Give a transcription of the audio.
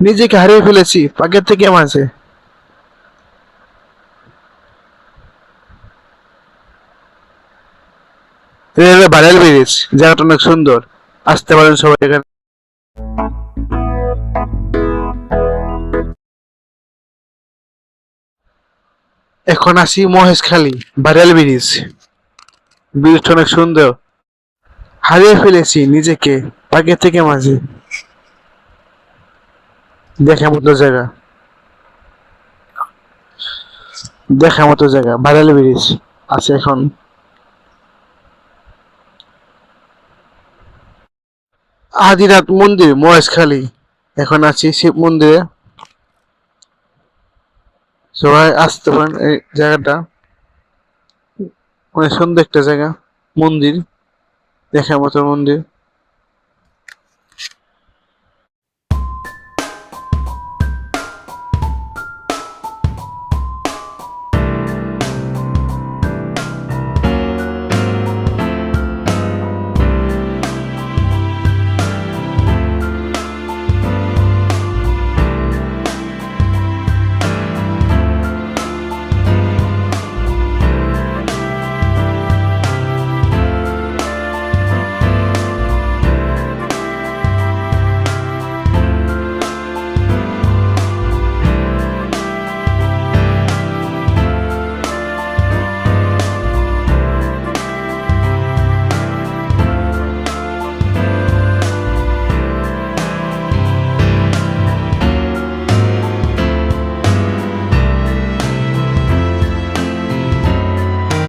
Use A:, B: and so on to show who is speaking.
A: নিজেকে হারিয়ে ফেলেছি পাকের থেকে মাঝে ভাইরাল ব্রিজ, জায়গাটা অনেক সুন্দর। আসতে পারেন সবাই এখানে। এখন আসি মহেশখালী ভাইরাল ব্রিজ। ব্রিজটা অনেক সুন্দর। হারিয়ে ফেলেছি নিজেকে পাকের থেকে মাঝে দেখার মতো জায়গা। দেখার মতো জায়গা ভাইরাল ব্রিজ আছে এখন। আদিনাথ মন্দির, মহেশখালী, এখন আছি শিব মন্দিরে। সবাই আসতে পারেন এই জায়গাটা। অনেক সুন্দর একটা জায়গা, মন্দির দেখার মতো মন্দির।